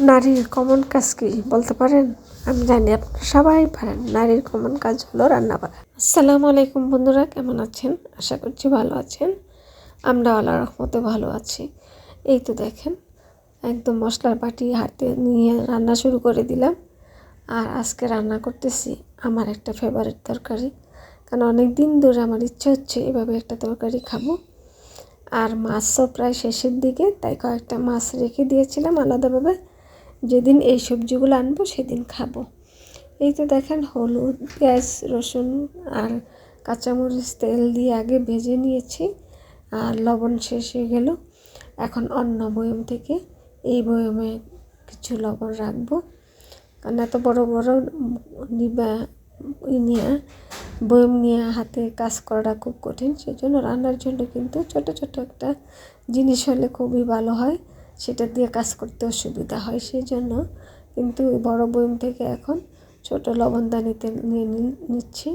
নারীর কমন কাজ কি বলতে পারেন? আমি জানি আপনারা সবাই পারেন নারীর কমন কাজ হলো রান্না করা। আসসালামু আলাইকুম বন্ধুরা, কেমন আছেন? আশা করছি ভালো আছেন। আমরা আল্লাহ রহমতে ভালো আছি। এই তো দেখেন, একদম মশলার বাটি হাতে নিয়ে রান্না শুরু করে দিলাম। আর আজকে রান্না করতেছি আমার একটা ফেভারিট তরকারি। কারণ অনেক দিন ধরে আমার ইচ্ছে হচ্ছে এভাবে একটা তরকারি খাব। আর মাছও প্রায় শেষের দিকে, তাই কয়েকটা মাছ রেখে দিয়েছিলাম আলাদাভাবে। যেদিন এই সবজিগুলো আনব, সেদিন খাব। এই তো দেখেন হলুদ, পেঁয়াজ, রসুন আর কাঁচামরিচ তেল দিয়ে আগে ভেজে নিয়েছি আর লবণ শেষ হয়ে গেল। এখন অন্য বয়ম থেকে এই বয়মে কিছু লবণ রাখব। কারণ এত বড় বড় নিবা নিয়ে, বয়ম নিয়ে হাতে কাজ করাটা খুব কঠিন। সেই জন্য রান্নার জন্য কিন্তু ছোট ছোট একটা জিনিস হলে খুবই ভালো হয়। সেটা দিয়ে কাজ করতেও সুবিধা হয় সেই জন্য কিন্তু বড় বয়ম থেকে এখন ছোট লবণদানিতে নিয়ে নিচ্ছি।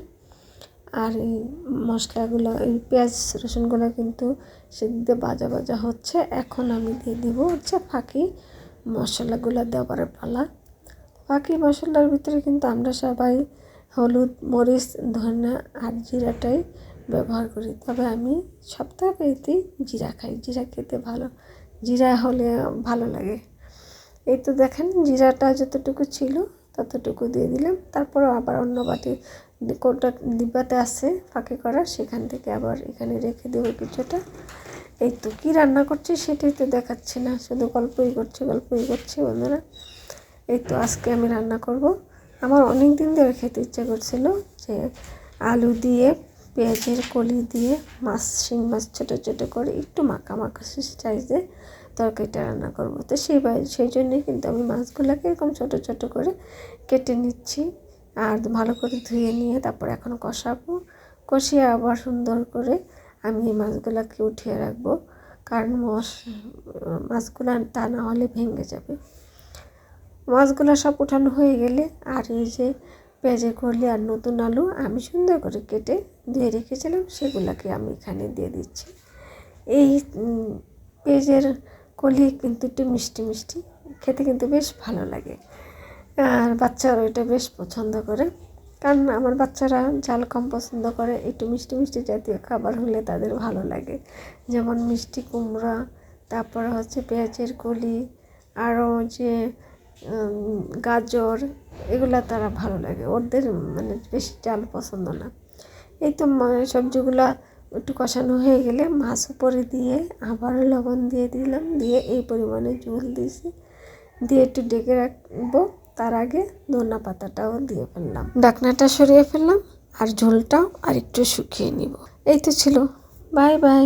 আর এই মশলাগুলো, এই পেঁয়াজ, রসুনগুলো কিন্তু সেদিকে বাজা বাজা হচ্ছে। এখন আমি দিয়ে দিব হচ্ছে ফাঁকি মশলাগুলো দেওয়ার পালা। ফাঁকি মশলার ভিতরে কিন্তু আমরা সবাই হলুদ, মরিচ, ধনা আর জিরাটাই ব্যবহার করি। তবে আমি সপ্তাহতেই জিরা খাই। জিরা খেতে ভালো জিরা হলে ভালো লাগে। এই তো দেখেন জিরাটা যতটুকু ছিল ততটুকু দিয়ে দিলাম। তারপর আবার অন্য বাটি কোনটা ডিব্বাতে আছে ফাঁকে করা, সেখান থেকে আবার এখানে রেখে দেবো কিছুটা এই তো কী রান্না করছি সেটাই তো দেখাচ্ছি না, শুধু গল্পই করছি গল্পই করছি বন্ধুরা। এই তো আজকে আমি রান্না করব। আমার অনেক দিন ধরে খেতে ইচ্ছা করছিল যে আলু দিয়ে পেঁয়াজের কলি দিয়ে মাছ, শিং মাছ ছোটো ছোটো করে একটু মাখা মাখা সাইজে তরকারিটা রান্না করব। তো সেই সেই জন্যই কিন্তু আমি মাছগুলোকে এরকম ছোটো ছোটো করে কেটে নিচ্ছি আর ভালো করে ধুয়ে নিয়ে তারপর এখন কষাবো। কষিয়ে আবার সুন্দর করে আমি এই মাছগুলোকে উঠিয়ে রাখব। কারণ মশ, মাছগুলো তা না হলে ভেঙে যাবে। মাছগুলো সব উঠানো হয়ে গেলে আর এই যে পেঁয়াজের করলি আর নতুন আলু আমি সুন্দর করে কেটে দিয়ে রেখেছিলাম, সেগুলোকে আমি এখানে দিয়ে দিচ্ছি। এই পেঁয়াজের কলি কিন্তু একটু মিষ্টি মিষ্টি, খেতে কিন্তু বেশ ভালো লাগে। আর বাচ্চারা এটা বেশ পছন্দ করে। কারণ আমার বাচ্চারা ঝাল কম পছন্দ করে, একটু মিষ্টি মিষ্টি জাতীয় খাবার হলে তাদের ভালো লাগে। যেমন মিষ্টি কুমড়া, তারপরে হচ্ছে পেঁয়াজের কলি, আরও যে গাজর, এগুলো তারা ভালো লাগে। ওদের মানে বেশি চাল পছন্দ না। এই তো সবজিগুলো একটু কষানো হয়ে গেলে মাছ উপরে দিয়ে আবার লবণ দিয়ে দিলাম, দিয়ে এই পরিমাণে জল দিয়েছি। দিয়ে একটু ডেকে রাখব, তার আগে ধনা পাতাটাও দিয়ে ফেললাম। ডাকনাটা সরিয়ে ফেললাম, আর ঝোলটাও আর একটু শুকিয়ে নিব। এই তো ছিল। Bye bye.